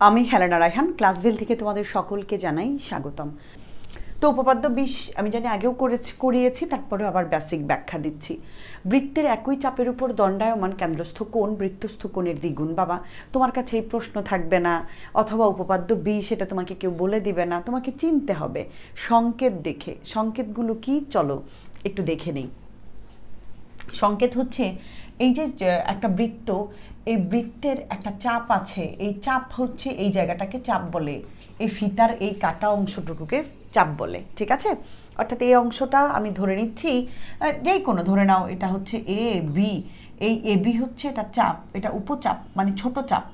আমি হেলেনা রায়হান, ক্লাসভেল থেকে তোমাদের সকলকে জানাই স্বাগতম। তো উপপাদ্য বিশ আমি জানি আগেও করেছি, করিয়েছি, তারপরে আবার বেসিক ব্যাখ্যা দিচ্ছি। বৃত্তের একই চাপের উপর দণ্ডায়মান কেন্দ্রস্থ কোণ, বৃত্তস্থ কোণের দ্বিগুণ, বাবা, তোমার কাছে এই প্রশ্ন থাকবে না। অথবা উপপাদ্য বিশ, এটা তোমাকে কেউ বলে দিবে না। তোমাকে চিনতে হবে। সংকেত দেখে, সংকেতগুলো কি? চলো একটু দেখে নেই। সংকেত হচ্ছে, এই যে একটা বৃত্ত এই বৃত্তের একটা চাপ আছে। এই চাপ হচ্ছে এই জায়গাটাকে চাপ বলে। এই ফিতার এই কাটা অংশটুকুকে চাপ বলে। ঠিক আছে? অর্থাৎ এই অংশটা আমি ধরে নিচ্ছি যে যেই কোনো ধরে নাও, এটা হচ্ছে এ বি। এই এ বি হচ্ছে এটা চাপ, এটা উপচাপ মানে ছোট চাপ।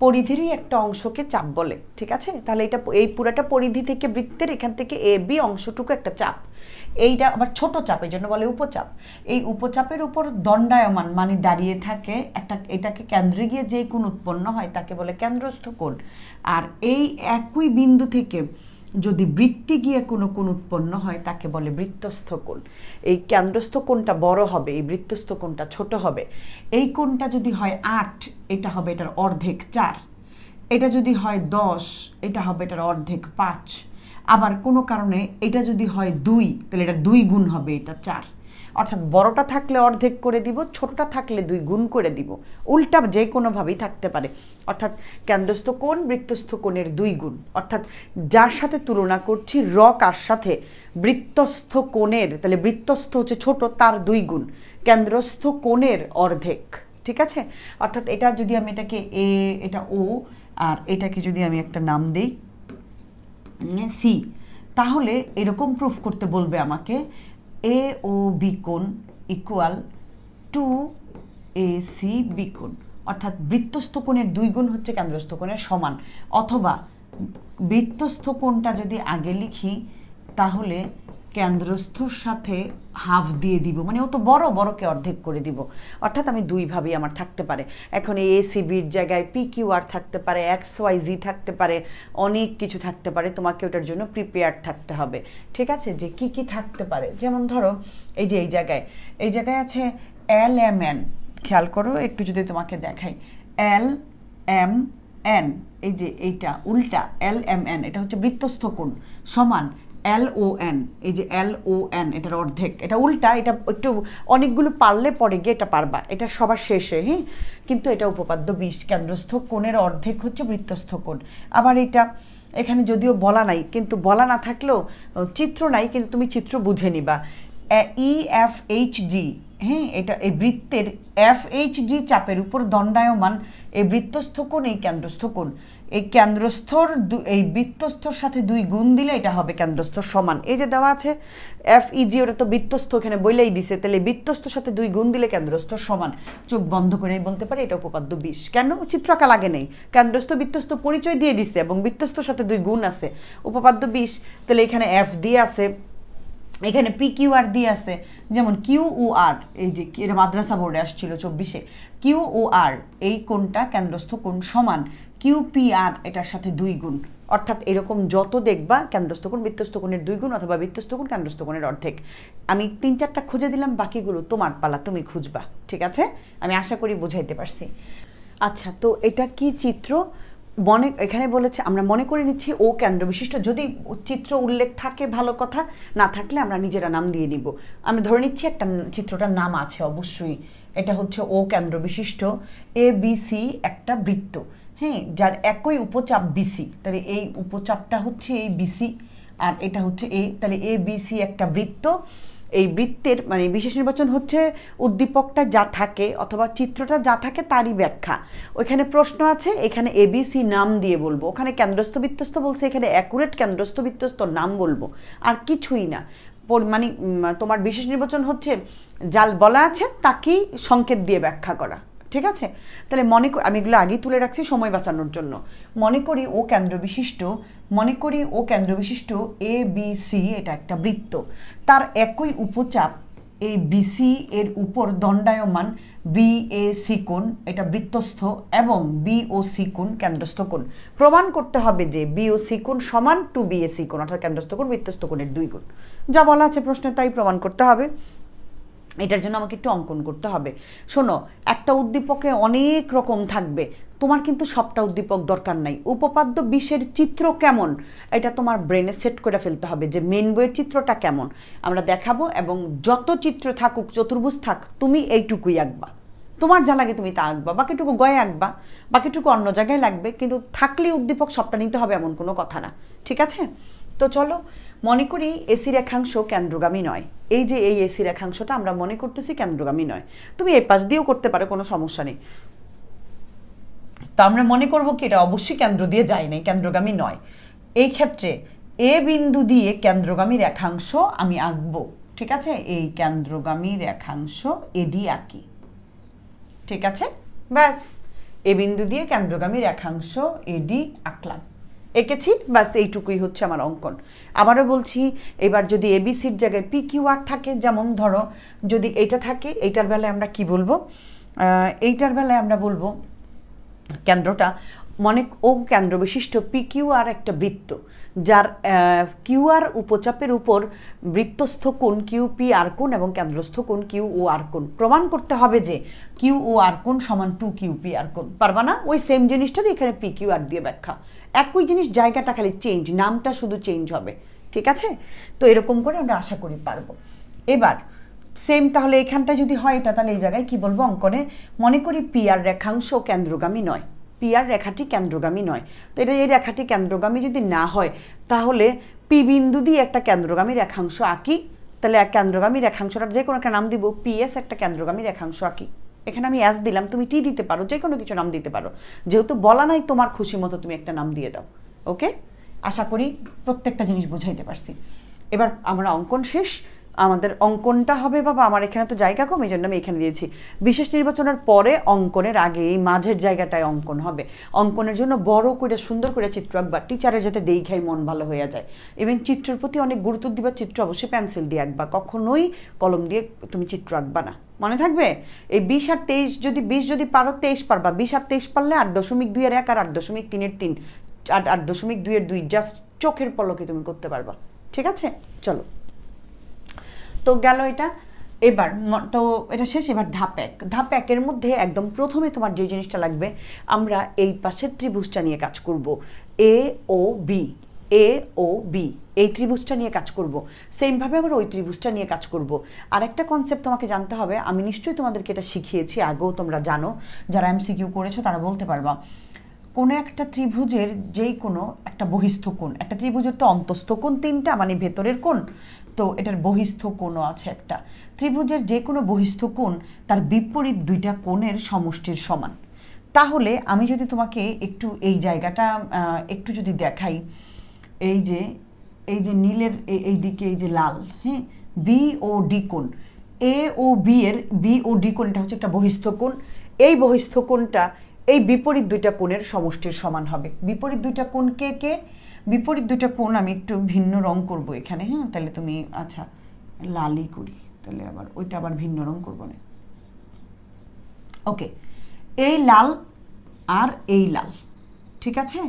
পরিধিরই একটা অংশকে চাপ বলে, ঠিক আছে? তাহলে এটা এই পুরাটা পরিধি থেকে বৃত্তের এখান থেকে এ, বি অংশটুকু একটা চাপ। এইটা আবার ছোট চাপ এই জন্য বলে উপচাপ। এই উপচাপের উপর দণ্ডায়মান মানে দাঁড়িয়ে থাকে একটা, এটাকে কেন্দ্রে গিয়ে যে কোন উৎপন্ন হয়, তাকে বলে কেন্দ্রস্থ কোণ। আর এই একই বিন্দু থেকে যদি বৃত্তি গিয়ে কোনো কোন উৎপন্ন হয়, তাকে বলে বৃত্তস্থ কোণ। এই কেন্দ্রস্থ কোণটা বড় হবে, এই বৃত্তস্থ কোণটা ছোট হবে। এই কোণটা যদি হয় আট, এটা হবে এটার অর্ধেক চার। এটা যদি হয় দশ, এটা হবে এটার অর্ধেক পাঁচ। আবার কোনো কারণে এটা যদি হয় দুই, তাহলে এটা দুই গুণ হবে, এটা চার। অর্থাৎ বড়টা থাকলে অর্ধেক করে দিব, ছোটটা থাকলে দুই গুণ করে দিব। উল্টা যে কোনোভাবেই থাকতে পারে। অর্থাৎ কেন্দ্রস্থ কোণ, বৃত্তস্থ কোণের দুই গুণ। অর্থাৎ যার সাথে তুলনা করছি, র কার সাথে? বৃত্তস্থ কোণের, তাহলে বৃত্তস্থ হচ্ছে ছোট, তার দুই গুণ। কেন্দ্রস্থ কোণের অর্ধেক। ঠিক আছে? অর্থাৎ এটা যদি আমি এটাকে এ এটা ও আর এটাকে যদি আমি একটা নাম দিই সি তাহলে এরকম প্রুফ করতে বলবে আমাকে এ ও বি কোণ equal to A C B কোণ। অর্থাৎ বৃত্তস্থ কোণের দুই গুণ হচ্ছে কেন্দ্রস্থ কোণের সমান। অথবা বৃত্তস্থ কোণটা যদি আগে লিখি, তাহলে কেন্দ্রস্থর সাথে হাফ দিয়ে দিব। মানে ও তো বড় বড়কে অর্ধেক করে দিব। অর্থাৎ আমি দুইভাবেই আমার থাকতে পারে। এখন এই এসিবির জায়গায় পি কিউ আর থাকতে পারে এক্স ওয়াই জি থাকতে পারে, অনেক কিছু থাকতে পারে। তোমাকে ওটার জন্য প্রিপেয়ার থাকতে হবে। ঠিক আছে? যে কি কি থাকতে পারে? যেমন ধরো, এই যে এই জায়গায় এই জায়গায় আছে এল এম এন খেয়াল করো, একটু যদি তোমাকে দেখাই। এল এম এন এই যে এইটা, উল্টা এল এম এন এটা হচ্ছে বৃত্তস্থ কোণ সমান এল ও এন এই যে এল ও এন এটার অর্ধেক। এটা উল্টা, এটা একটু অনেকগুলো পারলে পরে গিয়ে এটা পারবা। এটা সবার শেষে হ্যাঁ? কিন্তু এটা উপপাদ্য বিষ কেন্দ্রস্থ কোণের অর্ধেক হচ্ছে বৃত্তস্থ কোণ। আবার এটা এখানে যদিও বলা নাই, কিন্তু বলা না থাকলেও চিত্র নাই, কিন্তু তুমি চিত্র বুঝে নিবা। E, F, H, G. হ্যাঁ এটা এই বৃত্তের এফ এইচ জি চাপের উপর দণ্ডায়মান এই বৃত্তস্থ কোণ, এই কেন্দ্রস্থ কোণ। এই কেন্দ্রস্থর এই বৃত্তস্থর সাথে দুই গুণ দিলে এটা হবে কেন্দ্রস্থর সমান। এই যে দেওয়া আছে এফ ইজি ওটা তো বৃত্তস্থ এখানে বইলেই দিছে, তাহলে বৃত্তস্থর সাথে দুই গুণ দিলে কেন্দ্রস্থর সমান। চোখ বন্ধ করে বলতে পারি, এটা উপপাদ্য বিষ কেন? চিত্র আঁকা লাগে নেই। কেন্দ্রস্থ বৃত্তস্থ পরিচয় দিয়ে দিছে এবং বৃত্তস্থর সাথে দুই গুণ আছে। উপপাদ্য বিষ তাহলে এখানে এফ দিয়ে আছে। এখানে পি কিউ আর দিয়ে আছে, যেমন কিউ ও আর এই যে এটা মাদ্রাসা বোর্ডে আসছিল চব্বিশে। কিউ ও আর এই কোণটা কেন্দ্রস্থ কোণ সমান কিউ পি আর এটার সাথে দুই গুণ। অর্থাৎ এরকম যত দেখবা কেন্দ্রস্থ কোণ বৃত্তস্থ কোণের দুই গুণ অথবা বৃত্তস্থ কোণ, কেন্দ্রস্থ কোণের অর্ধেক। আমি তিন চারটা খুঁজে দিলাম, বাকিগুলো তোমার পালা, তুমি খুঁজবা। ঠিক আছে? আমি আশা করি বুঝাইতে পারছি। আচ্ছা তো এটা কি চিত্র? মনে, এখানে বলেছে, আমরা মনে করে নিচ্ছি ও কেন্দ্র বিশিষ্ট। যদি চিত্র উল্লেখ থাকে ভালো কথা, না থাকলে আমরা নিজেরা নাম দিয়ে নিব। আমি ধরে নিচ্ছি একটা চিত্রটার নাম আছে, অবশ্যই। এটা হচ্ছে ও কেন্দ্র বিশিষ্ট, এ বি সি একটা বৃত্ত। হ্যাঁ যার একই উপচাপ বিসি তাহলে এই উপচাপটা হচ্ছে এই বিসি আর এটা হচ্ছে এ। তাহলে এ বি সি একটা বৃত্ত এই বৃত্তের মানে বিশেষ নির্বাচন হচ্ছে উদ্দীপকটা যা থাকে অথবা চিত্রটা যা থাকে তারই ব্যাখ্যা। ওইখানে প্রশ্ন আছে, এখানে এবিসি নাম দিয়ে বলব। ওখানে কেন্দ্রস্থ বিত্তস্ত বলছে, এখানে অ্যাকুরেট কেন্দ্রস্থ বিত্তস্ত নাম বলব। আর কিছুই না। মানে তোমার বিশেষ নির্বাচন হচ্ছে, যাল বলা আছে, তাকেই সংকেত দিয়ে ব্যাখ্যা করা। ঠিক আছে? তাহলে মনে করি আমি এগুলো আগেই তুলে রাখছি সময় বাঁচানোর জন্য। মনে করি ও কেন্দ্র বিশিষ্ট, মনে করি ও কেন্দ্র বিশিষ্ট এ বি সি এটা একটা বৃত্ত। তার একই উপচাপ এই বিসি এর উপর দণ্ডায়মান বি এ সি কোণ, এটা বৃত্তস্থ এবং বি ও সি কোণ, কেন্দ্রস্থ কোণ। প্রমাণ করতে হবে যে বি ও সি কোণ সমান টু বি এ সি কোণ, অর্থাৎ কেন্দ্রস্থ কোণ, বৃত্তস্থ কোণের দুই গুণ যা বলা আছে প্রশ্নে তাই প্রমাণ করতে হবে। এটার জন্য আমাকে একটু অঙ্কন করতে হবে। শোনো, একটা উদ্দীপকে অনেক রকম থাকবে। তোমার কিন্তু সবটা উদ্দীপক দরকার নাই। উপপাদ্য বিশের চিত্র কেমন? এটা তোমার ব্রেনে সেট করে ফেলতে হবে যে মেন বইয়ের চিত্রটা কেমন। আমরা দেখাবো এবং যত চিত্র থাকুক, চতুর্ভুজ থাক, তুমি এইটুকুই আঁকবা। তোমার যা লাগে তুমি তা আঁকবা। বাকিটুকু গয়ে আঁকবা। বাকিটুকু অন্য জায়গায় লাগবে। কিন্তু থাকলে উদ্দীপক সবটা নিতে হবে এমন কোনো কথা না। ঠিক আছে? তো চলো মনে করি এসি রেখাংশ কেন্দ্রগামী নয়। এই যে এই এসি রেখাংশটা আমরা মনে করতেছি কেন্দ্রগামী নয়। তুমি এই পাশ দিয়েও করতে পারো, কোনো সমস্যা নেই। তো আমরা মনে করব কি এটা অবশ্যই কেন্দ্র দিয়ে যায় নাই, কেন্দ্রগামী নয়। এই ক্ষেত্রে এ বিন্দু দিয়ে কেন্দ্রগামী রেখাংশ আমি আঁকবো, ঠিক আছে? এই কেন্দ্রগামী রেখাংশ এডি আঁকি ঠিক আছে? ব্যাস, এ বিন্দু দিয়ে কেন্দ্রগামী রেখাংশ এডি আঁকলাম। এঁকেছি, ব্যাস এইটুকুই হচ্ছে আমার অঙ্কন। আবারও বলছি, এবার যদি এবিসির জায়গায় পি কিউ আর থাকে, যেমন ধরো, যদি এটা থাকে, এইটার বেলায় আমরা কি বলব? এইটার বেলায় আমরা বলব, কেন্দ্রটা অনেক ও কেন্দ্র বিশিষ্ট পি কিউ আর একটা বৃত্ত। যার কিউআর উপচাপের উপর বৃত্তস্থ কোণ কিউ পি আর কোণ এবং কেন্দ্রস্থ কোণ কিউ ও আর কোণ। প্রমাণ করতে হবে যে কিউ ও আর কোণ সমান টু কিউ পি আর কোণ। পারবা না? ওই সেম জিনিসটারই এখানে পি কিউ আর দিয়ে ব্যাখ্যা। একই জিনিস জায়গাটা খালি চেঞ্জ নামটা শুধু চেঞ্জ হবে। ঠিক আছে? তো এরকম করে আমরা আশা করি পারব। এবার সেম তাহলে এখানটা যদি হয় এটা, তাহলে এই জায়গায় কি বলব? অঙ্কনে মনে করি পি আর রেখাংশ কেন্দ্রগামী নয়। পিআর রেখাটি কেন্দ্রগামী নয়। তো এটা এই রেখাটি কেন্দ্রগামী যদি না হয়, তাহলে পি বিন্দু দিয়ে একটা কেন্দ্রগামী রেখাংশ আঁকি। তাহলে এক কেন্দ্রগামী রেখাংশটার যে কোনো একটা নাম দিব, পিএস একটা কেন্দ্রগামী রেখাংশ আঁকি। এখানে আমি অ্যাস দিলাম, তুমি টি দিতে পারো যে কোনো কিছু নাম দিতে পারো। যেহেতু বলা নাই তোমার খুশি মতো তুমি একটা নাম দিয়ে দাও, ওকে? আশা করি প্রত্যেকটা জিনিস বুঝাইতে পারছি। এবার আমরা অঙ্কন শেষ। আমাদের অঙ্কনটা হবে বাবা, আমার এখানে তো জায়গা কম, এই জন্য আমি এখানে দিয়েছি। বিশেষ নির্বাচনের পরে অঙ্কনের আগে এই মাঝের জায়গাটায় অঙ্কন হবে। অঙ্কনের জন্য বড় করে, সুন্দর করে চিত্র আঁকবা, টিচারের যাতে দেই খাই মন ভালো হয়ে যায়। এবং চিত্রের প্রতি অনেক গুরুত্ব দিবা, চিত্র অবশ্যই পেন্সিল দিয়ে আঁকবা, কখনোই কলম দিয়ে তুমি চিত্র আঁকবা না। মনে থাকবে? এই বিশ আর তেইশ যদি, বিশ যদি পারো, তেইশ পারবা। বিশ আর তেইশ পারলে আট দশমিক দুই দুইয়ের এক আর আট দশমিক তিনের তিন। আট আট দশমিক দুইয়ের দুই জাস্ট চোখের পলকে তুমি করতে পারবা। ঠিক আছে? চলো। তো গেল এটা। এবার তো এটা শেষ, এবার ধাপ এক। ধাপ একের মধ্যে একদম প্রথমে তোমার যে জিনিসটা লাগবে, আমরা এই পাশের ত্রিভুজটা নিয়ে কাজ করব। A, O, B. A, O, B. এই ত্রিভুজটা নিয়ে কাজ করব। সেমভাবে আমরা ওই ত্রিভুজটা নিয়ে কাজ করব। আর একটা কনসেপ্ট তোমাকে জানতে হবে, আমি নিশ্চয়ই তোমাদেরকে এটা শিখিয়েছি, আগেও তোমরা জানো। যারা এমসিকিউ করেছ, তারা বলতে পারবা। কোনো একটা ত্রিভুজের যেই কোনো একটা বহিস্থ কোণ, একটা ত্রিভুজের তো অন্তস্থ কোণ তিনটা মানে ভেতরের কোণ তো এটার বহিস্থ কোণও আছে একটা। ত্রিভুজের যে কোনো বহিস্থ কোণ তার বিপরীত দুইটা কোণের সমষ্টির সমান। তাহলে আমি যদি তোমাকে একটু এই জায়গাটা একটু যদি দেখাই, এই যে এই যে নীলের এই- দিকে এই যে লাল হ্যাঁ? বি ও ডি কোণ। এ ও বি এর বি ও ডি কোণ এটা হচ্ছে একটা বহিস্থ কোণ। এই বহিস্থ কোণটা এই বিপরীত দুইটা কোণের সমষ্টির সমান হবে। বিপরীত দুইটা কোণ কে কে? বিপরীত দুইটা কোণ আমি একটু ভিন্ন রং করব এখানে হ্যাঁ? তাহলে তুমি আচ্ছা লালই করি, তাহলে আবার ওইটা আবার ভিন্ন রং করব না। ওকে এই লাল আর এই লাল, ঠিক আছে?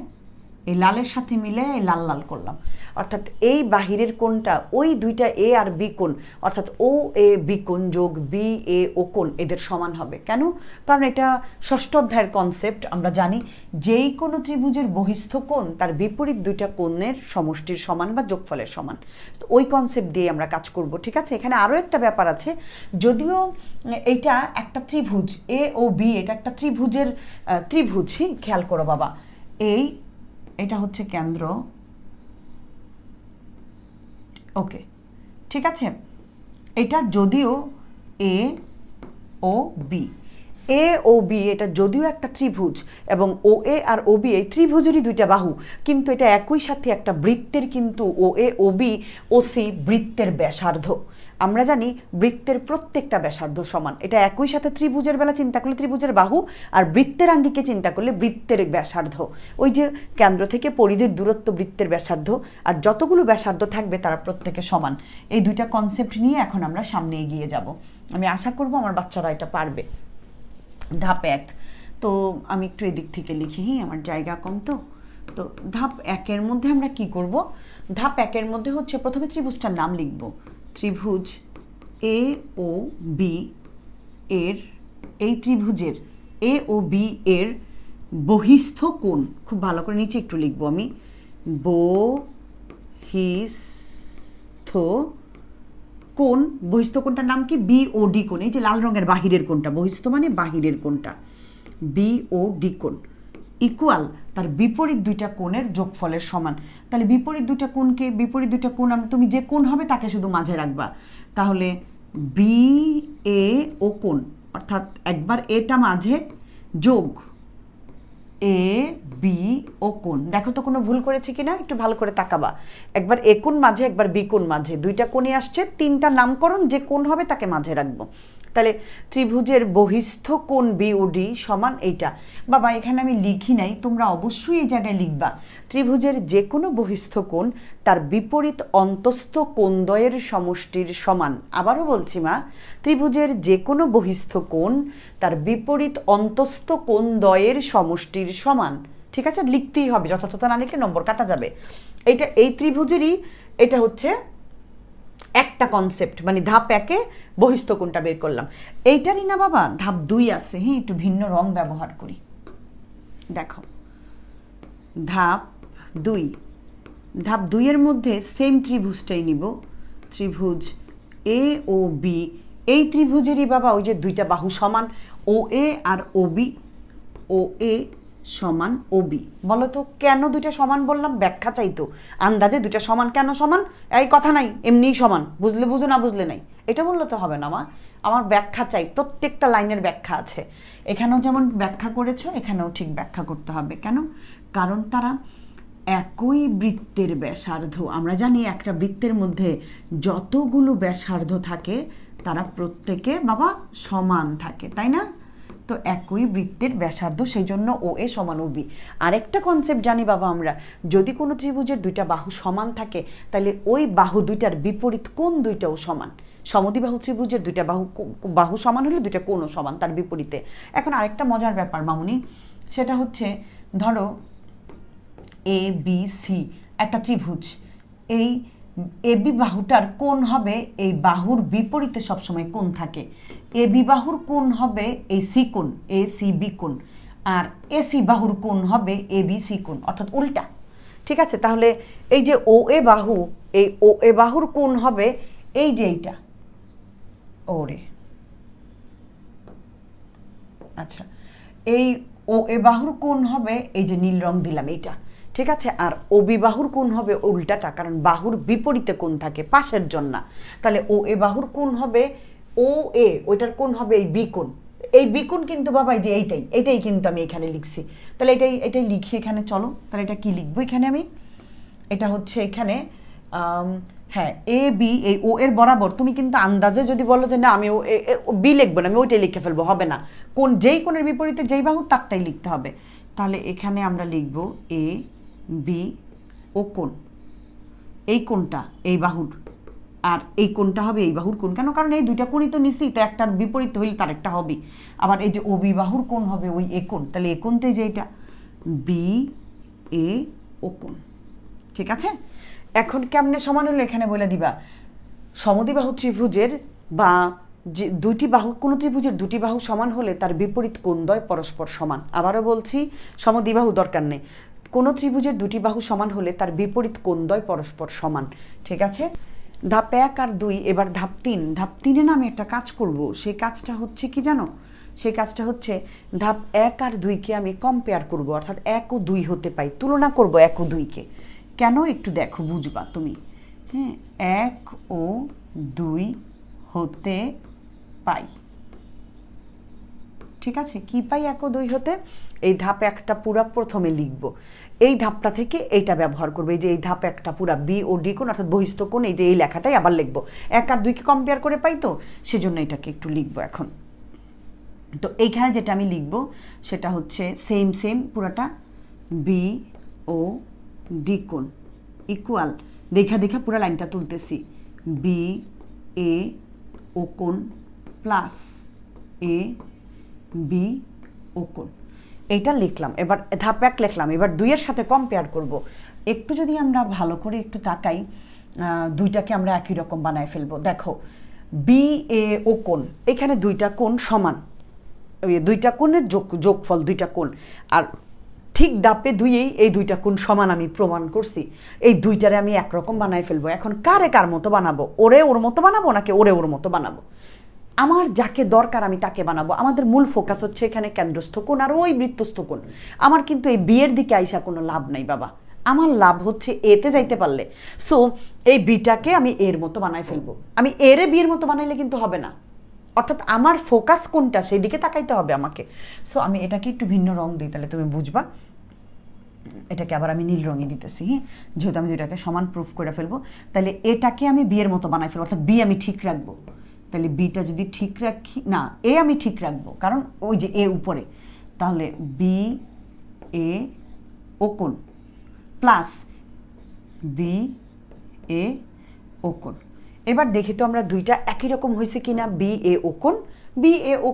এই লালের সাথে মিলে লাল লাল করলাম। অর্থাৎ এই বাহিরের কোণটা, ওই দুইটা এ আর বি কোণ, অর্থাৎ ও, এ, বি কোণ যোগ বি, এ, ও কোণ এদের সমান হবে। কেন? কারণ এটা ষষ্ঠ অধ্যায়ের কনসেপ্ট আমরা জানি যেই কোনো ত্রিভুজের বহিস্থ কোণ তার বিপরীত দুইটা কোণের সমষ্টির সমান বা যোগফলের সমান। ওই কনসেপ্ট দিয়ে আমরা কাজ করব, ঠিক আছে? এখানে আরও একটা ব্যাপার আছে, যদিও এইটা একটা ত্রিভুজ, এ ও বি, এটা একটা ত্রিভুজের ত্রিভুজ? খেয়াল করো বাবা, এই এটা হচ্ছে কেন্দ্র। ওকে, ঠিক আছে? এটা যদিও এ O B A O B এটা যদিও একটা ত্রিভুজ, এবং ও এ আর ও বি এই ত্রিভুজেরই দুইটা বাহু, কিন্তু এটা একই সাথে একটা বৃত্তের কিন্তু ও A O B O C বৃত্তের ব্যাসার্ধ। আমরা জানি বৃত্তের প্রত্যেকটা ব্যাসার্ধ সমান। এটা একই সাথে ত্রিভুজের বেলা চিন্তা করলে ত্রিভুজের বাহু, আর বৃত্তের আঙ্গিকে চিন্তা করলে বৃত্তের ব্যাসার্ধ। ওই যে কেন্দ্র থেকে পরিধির দূরত্ব বৃত্তের ব্যাসার্ধ, আর যতগুলো ব্যাসার্ধ থাকবে তারা প্রত্যেকে সমান। এই দুইটা কনসেপ্ট নিয়ে এখন আমরা সামনে এগিয়ে যাব। আমি আশা করব আমার বাচ্চারা এটা পারবে। ধাপ এক। তো আমি একটু এদিক থেকে লিখি আমার জায়গা কম তো। তো ধাপ একের মধ্যে আমরা কি করব? ধাপ একের মধ্যে হচ্ছে প্রথমে ত্রিভুজটার নাম লিখব। ত্রিভুজ এ ও বি এর, এই ত্রিভুজের এ ও বি এর বহিস্থ কোণ, খুব ভালো করে নিচে একটু লিখব আমি, বহিস্থ কোণ, বহিস্থ কোণটার নাম কি? বি ও ডি কোণ, এই যে লাল রঙের বাহিরের কোণটা, বহিস্থ মানে বাহিরের কোণটা বি ও ডি কোণ। ইকুয়াল তার বিপরীত দুইটা কোণের যোগফলের সমান। তাহলে বিপরীত দুইটা কোণকে, বিপরীত দুইটা কোণ আমরা তুমি যে কোণ হবে তাকে শুধু মাঝে রাখবা। তাহলে বি এ ও কোণ, অর্থাৎ একবার এটা মাঝে যোগ এ বি ও কোণ। দেখো তো কোনো ভুল করেছি কিনা? একটু ভালো করে তাকাবা। একবার এ কোণ মাঝে, একবার বি কোণ মাঝে। দুইটা কোণে আসছে, তিনটা নামকরণ যে কোণ হবে তাকে মাঝে রাখব। তাহলে ত্রিভুজের বহিস্থ কোণ বি ও ডি সমান এইটা। বাবা, এখানে আমি লিখি নাই, তোমরা অবশ্যই এই জায়গায় লিখবা। ত্রিভুজের যে কোনো বহিস্থ কোণ তার বিপরীত অন্তস্থ কোণদ্বয়ের সমষ্টির সমান। আবারও বলছি মা, ত্রিভুজের যে কোনো বহিস্থ কোণ তার বিপরীত অন্তস্থ কোণদ্বয়ের সমষ্টির সমান। ঠিক আছে? লিখতেই হবে, যথাযথ না লিখলে নম্বর কাটা যাবে। এইটা, এই ত্রিভুজেরই, এটা হচ্ছে একটা কনসেপ্ট মানে ধাপ একে বহিস্থ কোণটা বের করলাম। এইটারই না বাবা, ধাপ দুই আছে হ্যাঁ একটু ভিন্ন রং ব্যবহার করি। দেখো, ধাপ দুই। ধাপ দুইয়ের মধ্যে সেম ত্রিভুজটাই নিব। ত্রিভুজ এ ও বি এই ত্রিভুজেরই বাবা, ওই যে দুইটা বাহু সমান ও এ আর ও বি ও এ সমান ও বি। বলো তো কেন দুইটা সমান বললাম? ব্যাখ্যা চাইতো। আন্দাজে দুইটা সমান কেন সমান? এই কথা নাই, এমনিই সমান। বুঝলে বুঝো না বুঝলে নাই। এটা বললে তো হবে না, মা। আমার ব্যাখ্যা চাই, প্রত্যেকটা লাইনের ব্যাখ্যা আছে। এখানেও যেমন ব্যাখ্যা করেছ, এখানেও ঠিক ব্যাখ্যা করতে হবে। কেন? কারণ তারা একই বৃত্তের ব্যাসার্ধ। আমরা জানি একটা বৃত্তের মধ্যে যতগুলো ব্যাসার্ধ থাকে, তারা প্রত্যেকে, বাবা, সমান থাকে। তাই না? তো একই বৃত্তের ব্যাসার্ধ সেই জন্য ও এ সমান বি। আরেকটা কনসেপ্ট জানি বাবা আমরা, যদি কোনো ত্রিভুজের দুইটা বাহু সমান থাকে, তাহলে ওই বাহু দুইটার বিপরীত কোন দুইটাও সমান। সমদ্বিবাহু ত্রিভুজের দুইটা বাহু বাহু সমান হলে দুইটা কোণও সমান তার বিপরীতে। এখন আরেকটা মজার ব্যাপার মামুনি, সেটা হচ্ছে, ধরো এ বি সি একটা ত্রিভুজ। এই এ বি বাহুটার কোণ হবে এই বাহুর বিপরীতে সবসময় কোন থাকে। এ বাহুর কোণ হবে এই সি কোণ, এ সি বি কোণ, আর এ সি বাহুর কোণ হবে এ বি সি কোণ, অর্থাৎ উল্টা। ঠিক আছে? তাহলে এই যে ও এ বাহু, এই ও এ বাহুর কোণ হবে এই যে এইটা। ওরে আচ্ছা। এই ও এ বাহুর কোণ হবে এই যে নীল রং দিলাম এইটা। ঠিক আছে? আর ও বি বাহুর কোণ হবে উল্টাটা, কারণ বাহুর বিপরীতে কোণ থাকে, পাশের জন্য তাহলে ও এ বাহুর কোণ হবে, ও এ, ওইটার কোণ হবে এই বি কোণ। এই বিকুণ কিন্তু বাবা এই যে এইটাই এটাই কিন্তু আমি এখানে লিখছি। তাহলে এটাই এটাই লিখি এখানে, চলো। তাহলে এটা কি লিখব এখানে আমি? এটা হচ্ছে এখানে হ্যাঁ এ, বি, এই ও এর বরাবর। তুমি কিন্তু আন্দাজে যদি বলো যে না, আমি ও বি লিখব না, আমি ওইটাই লিখে ফেলব, হবে না। কোন যেই কোণের বিপরীতে যেই বাহু, তারটাই লিখতে হবে। তাহলে এখানে আমরা লিখব এ বি, ও কোণ। এই কোণটা, এই বাহুর। আর এই কোণটা হবে এই বাহুর কোণ। কেন? কারণ এই দুইটা কোণই তো নিশ্চিত, একটার বিপরীত হইলে তার একটা হবে। আবার এই যে ও বি বাহুর কোণ হবে ওই এ তাহলে এ কোণতে যে এটা। বি, এ, ও কোণ। ঠিক আছে? এখন কেমনে সমান হলো এখানে বলে দিবা? সমদ্বিবাহু ত্রিভুজের বা যে দুইটি বাহু, কোনো ত্রিভুজের দুটি বাহু সমান হলে তার বিপরীত কোণদ্বয় পরস্পর সমান। আবারও বলছি, সমদ্বিবাহু দরকার নেই। কোনো ত্রিভুজের দুটি বাহু সমান হলে তার বিপরীত কোণদ্বয় পরস্পর সমান। ঠিক আছে? ধাপ এক আর দুই, এবার ধাপ তিন। ধাপ তিনে না আমি একটা কাজ করব। সেই কাজটা হচ্ছে কি জানো? সেই কাজটা হচ্ছে ধাপ এক আর দুইকে আমি কম্পেয়ার করব। অর্থাৎ এক ও দুই হতে পাই। তুলনা করব এক ও দুইকে। কেন? একটু দেখো, বুঝবা তুমি। হ্যাঁ এক ও দুই হতে পাই। ঠিক আছে? কি পাই এক দুই হতে? এই ধাপ একটা পুরা প্রথমে লিখব। এই ধাপটা থেকে এইটা ব্যবহার করব। এই যে এই ধাপ একটা পুরা বি ও ডি কোণ অর্থাৎ বহিস্থ কোণ, এই যে এই লেখাটাই আবার লিখব। এক আর দুইকে কম্পেয়ার করে পাই তো? সেজন্য এটাকে একটু লিখব এখন। তো এইখানে যেটা আমি লিখব, সেটা হচ্ছে সেম সেম পুরাটা বি ও ডি কোণ। ইকুয়াল দেখা দেখা পুরো লাইনটা তুলতেছি। বি, এ ও কোণ প্লাস এ বি ও কোণ এইটা লিখলাম, এবার ধাপ এক লিখলাম, এবার দুইয়ের সাথে কম্পেয়ার করব। একটু যদি আমরা ভালো করে একটু তাকাই দুইটাকে আমরা একই রকম বানায় ফেলব। দেখো, বি, এ ও কোণ, এখানে দুইটা কোণ সমান। দুইটা কোণের যোগ, যোগফল দুইটা কোণ। আর ঠিক দাপে দুইয়েই এই দুইটা কোণ সমান আমি প্রমাণ করছি। এই দুইটারে আমি একরকম বানাই ফেলব। এখন কারে কার মতো বানাবো? ওরে ওর মতো বানাবো নাকি ওরে ওর মতো বানাবো? আমার যাকে দরকার আমি তাকে বানাবো। আমাদের মূল ফোকাস হচ্ছে এখানে কেন্দ্রস্থ কোণ আর ওই বৃত্তস্থ কোণ। আমার কিন্তু এই বিয়ের দিকে আইসা কোনো লাভ নাই বাবা। আমার লাভ হচ্ছে এতে যাইতে পারলে। সো এই বিটাকে আমি এর মতো বানাই ফেলব। আমি এরে বিয়ের মতো বানাইলে কিন্তু হবে না। অর্থাৎ আমার ফোকাস কোনটা সেই দিকে তাকাইতে হবে আমাকে। সো আমি এটাকে একটু ভিন্ন রং দিই, তাহলে তুমি বুঝবা। এটাকে আবার আমি নীল রঙে দিতেছি হ্যাঁ? যেহেতু আমি দুইটাকে সমান প্রুফ করে ফেলব, তাহলে এটাকে আমি বিয়ের মতো বানাই ফেলব। অর্থাৎ বি আমি ঠিক রাখব। তাহলে বিটা যদি ঠিক রাখি, না এ আমি ঠিক রাখব, কারণ ওই যে এ উপরে। তাহলে বি এ ও কোন প্লাস বি এ ও কোন এবার দেখি তো আমরা দুইটা একই রকম হয়েছে কি না বি এ ও কোন বি এ ও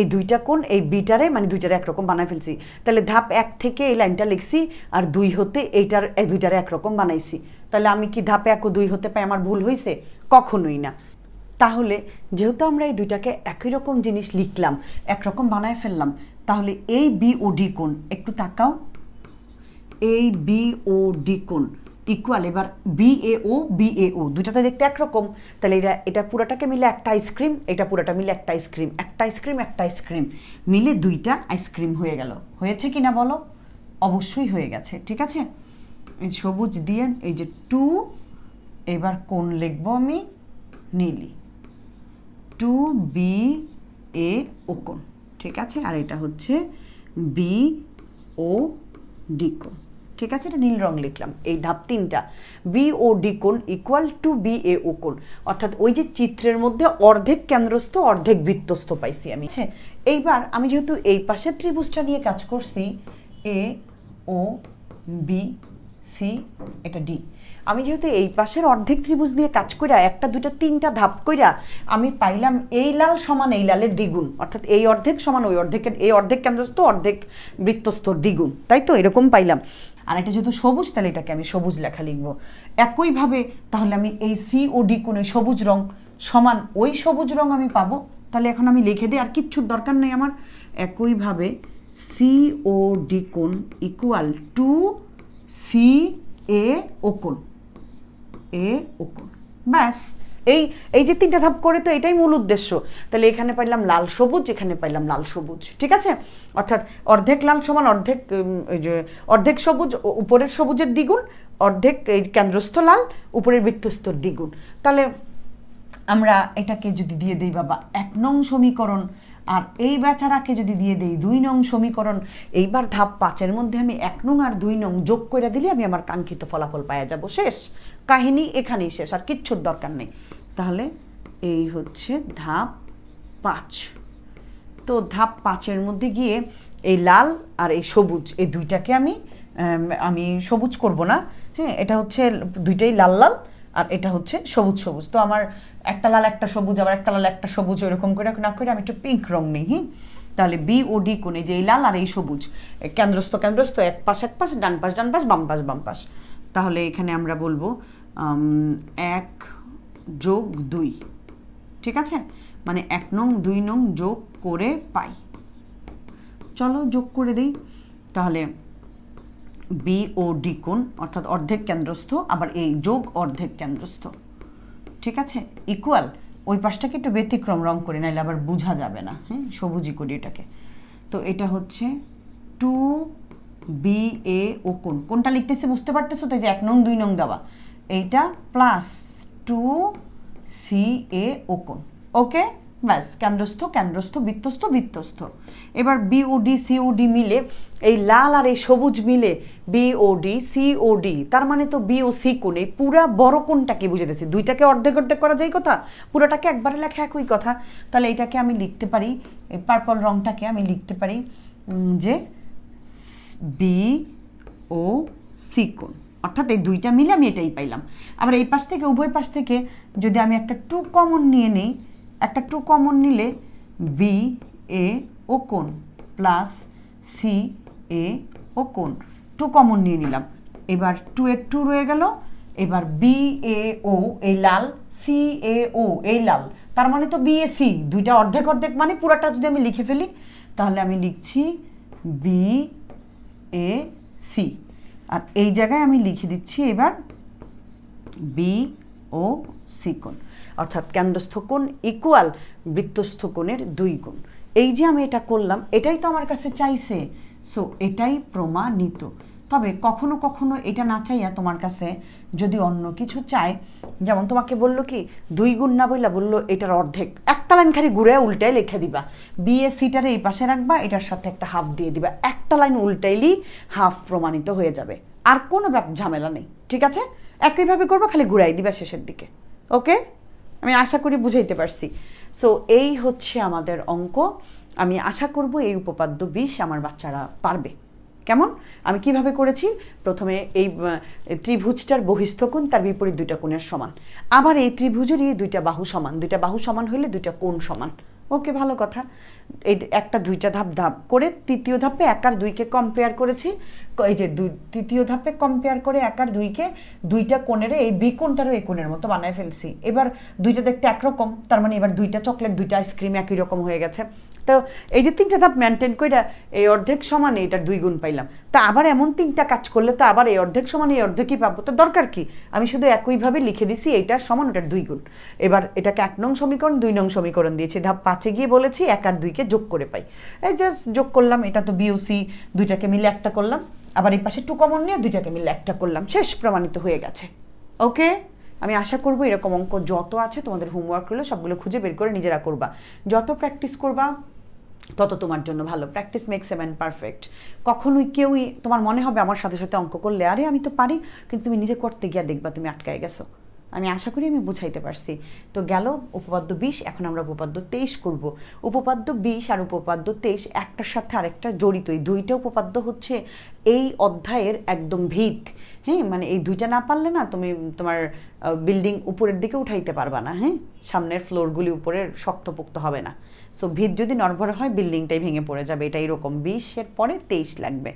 এই দুইটা কোন এই বিটারে মানে দুইটারে একরকম বানাই ফেলছি। তাহলে ধাপ এক থেকে এই লাইনটা লিখছি, আর দুই হতে এইটার, এই দুইটারে একরকম বানাইছি। তাহলে আমি কি ধাপে এক ও দুই হতে পাই? আমার ভুল হয়েছে কখনোই না। তাহলে যেহেতু আমরা এই দুইটাকে একই রকম জিনিস লিখলাম, একরকম বানায় ফেললাম, তাহলে এই বি ও ডি কোন একটু তাকাও। এই বি ও ডি কোণ ইকুয়াল এবার B A O B A O দুটাতে দেখতে একরকম। তাহলে এটা এটা পুরাটাকে মিলে একটা আইসক্রিম এটা পুরাটা মিলে একটা আইসক্রিম একটা আইসক্রিম একটা আইসক্রিম মিলে দুইটা আইসক্রিম হয়ে গেল। হয়েছে কি না বলো? অবশ্যই হয়ে গেছে, ঠিক আছে? সবুজ দিয়ে, এই যে টু এবার কোন লিখব আমি, নীলি। টু বি এ ও ঠিক আছে? আর এটা হচ্ছে বি ও ডি কোণ ঠিক আছে? এটা নীল রং লিখলাম। এই ধাপ তিনটা বি ও ডি কোণ equal to B A O কোণ অর্থাৎ ওই যে চিত্রের মধ্যে অর্ধেক কেন্দ্রস্থ অর্ধেক বৃত্তস্থ পাইছি আমি আচ্ছা, এইবার আমি যেহেতু এই পাশের ত্রিভুজটা নিয়ে কাজ করছি এ ও বি সি এটা ডি আমি যেহেতু এই পাশের অর্ধেক ত্রিভুজ দিয়ে কাজ কইরা একটা, দুইটা, তিনটা ধাপ কইরা আমি পাইলাম এই লাল সমান এই লালের দ্বিগুণ। অর্থাৎ এই অর্ধেক সমান ওই অর্ধেকের, এই অর্ধেক কেন্দ্রস্থ, অর্ধেক বৃত্তস্থর দ্বিগুণ। তাই তো? এরকম পাইলাম। আর এটা যেহেতু সবুজ, তাহলে এটাকে আমি সবুজ লেখা লিখব। একইভাবে তাহলে আমি এই সি ও ডি কোণে সবুজ রং সমান ওই সবুজ রং আমি পাবো। তাহলে এখন আমি লিখে দিই, আর কিচ্ছুর দরকার নেই আমার। একইভাবে সি ও ডি কোণ equal to C A O কোণ। এ কোণ ব্যাস। এই এই যে তিনটা ধাপ করে তো এটাই মূল উদ্দেশ্য। তাহলে এখানে পাইলাম লাল সবুজ, এখানে পাইলাম লাল সবুজ, ঠিক আছে? অর্থাৎ অর্ধেক লাল সমান অর্ধেক অর্ধেক সবুজ উপরের সবুজের দ্বিগুণ, অর্ধেক এই কেন্দ্রস্থ লাল, উপরের বৃত্তস্থর দ্বিগুণ। তাহলে আমরা এটাকে যদি দিয়ে দিই বাবা এক নং সমীকরণ, আর এই বেচারাকে যদি দিয়ে দেই দুই নং সমীকরণ, এইবার ধাপ পাঁচের মধ্যে আমি এক নং আর দুই নং যোগ করে দিলে আমি আমার কাঙ্ক্ষিত ফলাফল পাওয়া যাব। শেষ। কাহিনী এখানেই শেষ, আর কিচ্ছুর দরকার নেই। তাহলে এই হচ্ছে ধাপ পাঁচ। তো ধাপ পাঁচের মধ্যে গিয়ে এই লাল আর এই সবুজ, এই দুইটাকে আমি আমি সবুজ করব না। হ্যাঁ এটা হচ্ছে দুইটাই লাল লাল আর এটা হচ্ছে সবুজ সবুজ। তো আমার একটা লাল, একটা সবুজ, আবার একটা লাল, একটা সবুজ এরকম করে না করে আমি একটু পিঙ্ক রং নিই হুম তাহলে বি ও ডি কোণে যে এই লাল আর এই সবুজ, কেন্দ্রস্থ কেন্দ্রস্থ, এক পাশ এক পাশ, ডান পাশ ডান পাশ, বাম পাশ বাম পাশ। তাহলে এখানে আমরা বলব এক যোগ দুই, ঠিক আছে? মানে এক নং, দুই নং যোগ করে পাই। চলো যোগ করে দিই। তাহলে বি ও ডি কোণ, অর্থাৎ অর্ধেক কেন্দ্রস্থ, আবার এই যোগ অর্ধেক কেন্দ্রস্থ। ঠিক আছে? ইকুয়াল ওই পাশটাকে একটু ব্যতিক্রম রং করে নাইলে আবার বোঝা যাবে না হ্যাঁ? সবুজই করি এটাকে। তো এটা হচ্ছে টু বি এ ও কোণ। কোনটা লিখতেছে, বুঝতে পারতেছো তো? যে এক নং, দুই নং দেওয়া। এইটা plus two C A O কোণ ওকে ব্যাস, কেন্দ্রস্থ কেন্দ্রস্থ, বৃত্তস্থ বৃত্তস্থ। এবার B O D C O D মিলে, এই লাল আর এই সবুজ মিলে B O D C O D তার মানে তো বি ও সি কোণ, এই পুরা বড় কোণটাকে বুঝে দিচ্ছি দুইটাকে অর্ধেক অর্ধেক করা যায় কথা? পুরোটাকে একবারে লেখা একই কথা। তাহলে এটাকে আমি লিখতে পারি, এই পার্পল রংটাকে আমি লিখতে পারি যে বি ও সি কোণ। অর্থাৎ এই দুইটা মিলে আমি এটাই পাইলাম। আবার এই পাশ থেকে, উভয় পাশ থেকে যদি আমি একটা টু কমন নিয়ে নিই, একটা টু কমন নিলে বি এ ও কোন প্লাস সি এ ও কোণ টু কমন নিয়ে নিলাম। এবার টু এর টু রয়ে গেল, এবার বি এ ও এই লাল সি এ ও এই লাল। তার মানে তো বি এ সি দুইটা অর্ধেক অর্ধেক মানে পুরাটা যদি আমি লিখে ফেলি, তাহলে আমি লিখছি বি এ সি আর এই জায়গায় আমি লিখে দিচ্ছি এবার বি ও সি কোণ। অর্থাৎ কেন্দ্রস্থ কোণ ইকুয়াল বৃত্তস্থ কোণের দুই গুণ। এই যে আমি এটা করলাম, এটাই তো আমার কাছে চাইছে। সো এটাই প্রমাণিত। তবে কখনো কখনো এটা না চাইয়া তোমার কাছে যদি অন্য কিছু চায়, যেমন তোমাকে বলল কি, দুই গুণ না বললা বলল এটার অর্ধেক। একটা লাইন খালি ঘুরে উল্টায় লিখে দিবা। বিএ সিটারে এই পাশে রাখবা, এটার সাথে একটা হাফ দিয়ে দিবা। একটা লাইন উল্টাইলেই হাফ প্রমাণিত হয়ে যাবে। আর কোনো ব্যাপ- ঝামেলা নেই, ঠিক আছে? একইভাবে করব, খালি ঘুরাই দিবা শেষের দিকে। ওকে? আমি আশা করি বুঝাইতে পারছি। সো এই হচ্ছে আমাদের অঙ্ক। আমি আশা করব এই উপপাদ্য বিষ আমার বাচ্চারা পারবে। কেমন? আমি কীভাবে করেছি? প্রথমে এই ত্রিভুজটার বহিস্থ কোণ তার বিপরীত দুইটা কোণের সমান। আবার এই ত্রিভুজেরই দুইটা বাহু সমান। দুইটা বাহু সমান হলে দুইটা কোণ সমান। ওকে, ভালো কথা। এই একটা দুইটা ধাপ ধাপ করে তৃতীয় ধাপে এক আর দুইকে কম্পেয়ার করেছি। এই যে দুই, তৃতীয় ধাপে কম্পেয়ার করে এক আর দুইকে দুইটা কোণের এই বি কোণটারও এই কোণের মতো বানায় ফেলছি। এবার দুইটা দেখতে একরকম, তার মানে এবার দুইটা চকলেট দুইটা আইসক্রিম একই রকম হয়ে গেছে। তো এই যে তিনটা ধাপ মেনটেন করে এই অর্ধেক সমানে এটা দুই গুণ পাইলাম। তা আবার এমন তিনটা কাজ করলে তো আবার এই অর্ধেক সমান এই অর্ধেকই পাবো। তো দরকার কি? আমি শুধু একইভাবে লিখে দিছি এইটার সমান ওটার দুই গুণ। এবার এটাকে এক নং সমীকরণ, দুই নং সমীকরণ দিয়েছি। ধাপ পাঁচে গিয়ে বলেছি এক আর দুইকে যোগ করে পাই। এই জাস্ট যোগ করলাম, এটা তো বিওসি দুইটাকে মিলে একটা করলাম। আবার এই পাশে টু কমন নিয়ে দুইটাকে মিলে একটা করলাম। শেষ প্রমাণিত হয়ে গেছে। ওকে? আমি আশা করব এরকম অঙ্ক যত আছে তোমাদের হোমওয়ার্কগুলো সবগুলো খুঁজে বের করে নিজেরা করবা। যত প্র্যাকটিস করবা তত তোমার জন্য ভালো। Practice makes a man perfect কখনোই কেউই, তোমার মনে হবে আমার সাথে সাথে অঙ্ক করলে, আরে, আমি তো পারি, কিন্তু তুমি নিজে করতে গিয়ে দেখবা তুমি আটকায় গেছো। আমি আশা করি আমি বুঝাইতে পারছি। তো গেল উপপাদ্য বিশ, এখন আমরা উপপাদ্য তেইশ করব। উপপাদ্য বিশ আর উপপাদ্য তেইশ একটার সাথে আরেকটা জড়িত। এই দুইটা উপপাদ্য হচ্ছে এই অধ্যায়ের একদম ভিত। হ্যাঁ মানে এই দুইটা না পারলে না তুমি তোমার বিল্ডিং উপরের দিকে উঠাইতে পারবা না হ্যাঁ? সামনের ফ্লোরগুলি উপরের শক্তপোক্ত হবে না। সো ভিত যদি নড়বড়ে হয় বিল্ডিংটাই ভেঙে পড়ে যাবে। এটা এরকম। বিশের পরে তেইশ লাগবে।